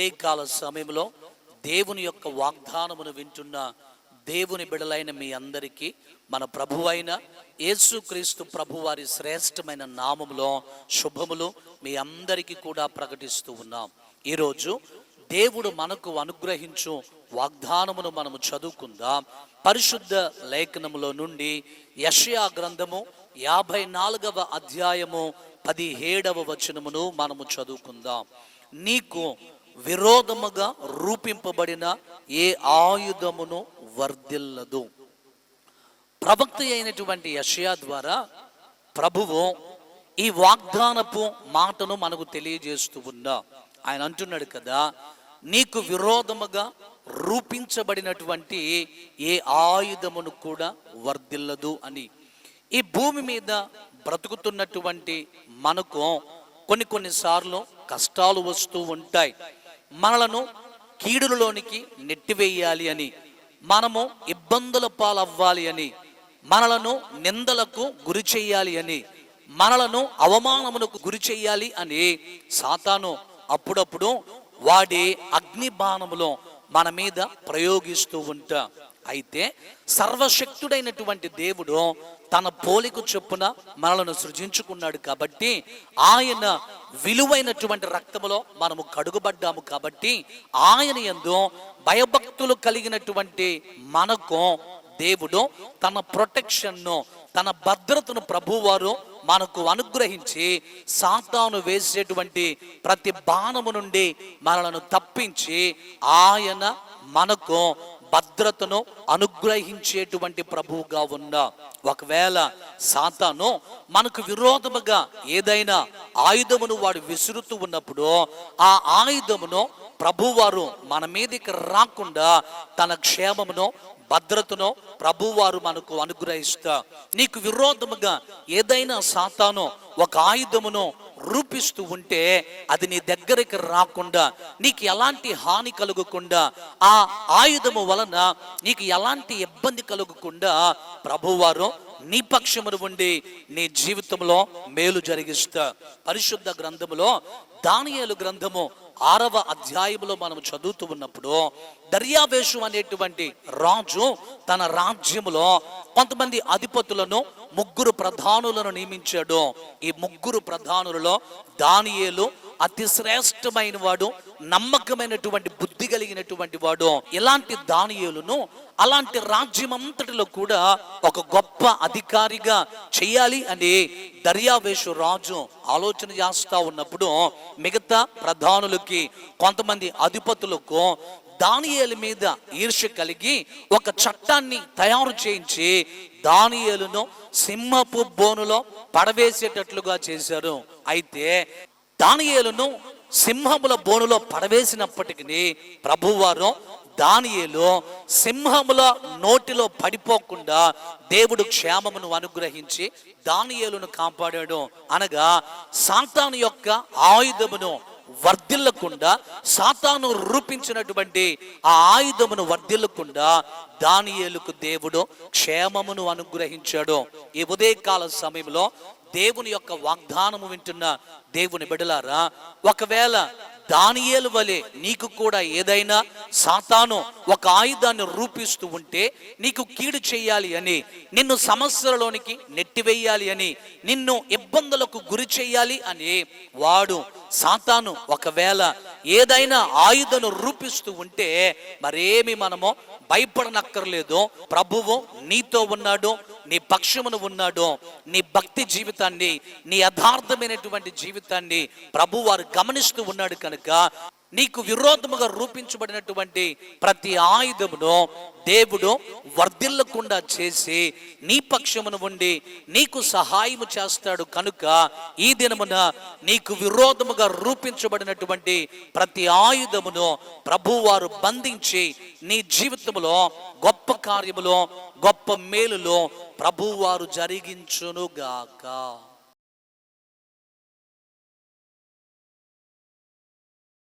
ఉదయకాల సమయంలో దేవుని యొక్క వాగ్దానమును వింటున్న దేవుని బిడలైన మీ అందరికీ మన ప్రభువైన యేసుక్రీస్తు ప్రభువారి శ్రేష్టమైన నామములో శుభములు మీ అందరికీ కూడా ప్రకటిస్తూ ఉన్నాం. ఈరోజు దేవుడు మనకు అనుగ్రహించు వాగ్దానమును మనము చదువుకుందాం. పరిశుద్ధ లేఖనములో నుండి యషయా గ్రంథము యాభై నాలుగవ అధ్యాయము పదిహేడవ వచనమును మనము చదువుకుందాం. నీకు విరోధముగా రూపింపబడిన ఏ ఆయుధమును వర్ధిల్లదు. ప్రవక్త అయినటువంటి యషయా ద్వారా ప్రభువు ఈ వాగ్దానపు మాటను మనకు తెలియజేస్తూ ఉన్నా. ఆయన అంటున్నాడు కదా నీకు విరోధముగా రూపించబడినటువంటి ఏ ఆయుధమును కూడా వర్ధిల్లదు అని. ఈ భూమి మీద బ్రతుకుతున్నటువంటి మనకు కొన్ని కొన్నిసార్లు కష్టాలు వస్తూ ఉంటాయి. మనలను కీడులలోనికి నెట్టివేయాలి అని మనము ఇబ్బందుల పాలవ్వాలి అని మనలను నిందలకు గురి చేయాలి అని మనలను అవమానమునకు గురి చేయాలి అని సాతాను అప్పుడప్పుడు వాడి అగ్ని బాణములో మన మీద ప్రయోగిస్తూ ఉంటా. అయితే సర్వశక్తుడైనటువంటి దేవుడు తన పోలిక చొప్పున మనలను సృజించుకున్నాడు కాబట్టి ఆయన విలువైనటువంటి రక్తములో మనము కడుగుబడ్డాము కాబట్టి ఆయన ఎందు భయభక్తులు కలిగినటువంటి మనకు దేవుడు తన ప్రొటెక్షన్ను తన భద్రతను ప్రభువారు మనకు అనుగ్రహించి సాతాను వేసేటువంటి ప్రతి బాణము నుండి మనలను తప్పించి ఆయన మనకు భద్రతను అనుగ్రహించేటువంటి ప్రభువుగా ఉన్నా ఒకవేళ సాతాను మనకు విరోధముగా ఏదైనా ఆయుధమును వాడు విసురుతూ ఉన్నప్పుడు ఆ ఆయుధమును ప్రభువారు మన మీదకి రాకుండా తన క్షేమమును భద్రతను ప్రభువారు మనకు అనుగ్రహిస్తా. నీకు విరోధముగా ఏదైనా సాతాను ఒక ఆయుధమును రూపిస్తూ ఉంటే అది నీ దగ్గరికి రాకుండా నీకు ఎలాంటి హాని కలుగకుండా ఆ ఆయుధము వలన నీకు ఎలాంటి ఇబ్బంది కలుగకుండా ప్రభువారు నీ పక్షమును ఉండి నీ జీవితంలో మేలు జరిగిస్తా పరిశుద్ధ గ్రంథములో దానియేలు గ్రంథము ఆరవ అధ్యాయంలో మనం చదువుతూ ఉన్నప్పుడు దర్యావేషు అనేటువంటి రాజు తన రాజ్యములో కొంతమంది అధిపతులను ముగ్గురు ప్రధానులను నియమించాడు. ఈ ముగ్గురు ప్రధానులలో దానియేలు అతి శ్రేష్టమైన వాడు నమ్మకమైనటువంటి బుద్ధి కలిగినటువంటి వాడు. ఇలాంటి దానియులను అలాంటి రాజ్యమంతటిలో కూడా ఒక గొప్ప అధికారిగా చేయాలి అని దర్యావేషు రాజు ఆలోచన చేస్తా ఉన్నప్పుడు మిగతా ప్రధానులకి కొంతమంది అధిపతులకు దానియేలు మీద ఈర్ష్య కలిగి ఒక చట్టాన్ని తయారు చేయించి దానియేలును సింహపు బోనులో పడవేసేటట్లుగా చేశారు. అయితే దానియేలును సింహముల బోనులో పడవేసినప్పటికీ ప్రభువారు దానియేలు సింహముల నోటిలో పడిపోకుండా దేవుడు క్షేమమును అనుగ్రహించి దానియేలును కాపాడాడు. అనగా సాతాను యొక్క ఆయుధమును వర్ధిల్లకుండా సాతాను రూపించినటువంటి ఆ ఆయుధమును వర్ధిల్లకుండా దానియేలుకు దేవుడు క్షేమమును అనుగ్రహించాడు. ఈ ఉదయకాల సమయంలో దేవుని యొక్క వాగ్దానము వింటున్న దేవుని బిడలారా ఒకవేళ దానియేలు వలె నీకు కూడా ఏదైనా సాతాను ఒక ఆయుధాన్ని రూపిస్తూ ఉంటే నీకు కీడు చేయాలి అని నిన్ను సమస్యలలోనికి నెట్టివేయాలి అని నిన్ను ఇబ్బందులకు గురి చేయాలి అని వాడు సాతాను ఒకవేళ ఏదైనా ఆయుధను రూపిస్తూ ఉంటే మరేమి మనము భయపడనక్కర్లేదు. ప్రభువు నీతో ఉన్నాడు నీ పక్షమును ఉన్నాడు నీ భక్తి జీవితాన్ని నీ యథార్థమైనటువంటి జీవితాన్ని ప్రభు వారు గమనిస్తూ ఉన్నాడు కనుక నీకు విరోధముగా రూపించబడినటువంటి ప్రతి ఆయుధమును దేవుడు వర్ధిల్లకుండా చేసి నీ పక్షమును ఉండి నీకు సహాయము చేస్తాడు కనుక ఈ దినమున నీకు విరోధముగా రూపించబడినటువంటి ప్రతి ఆయుధమును ప్రభువారు బంధించి నీ జీవితంలో గొప్ప కార్యములో గొప్ప మేలులో ప్రభువారు జరిగించునుగాక.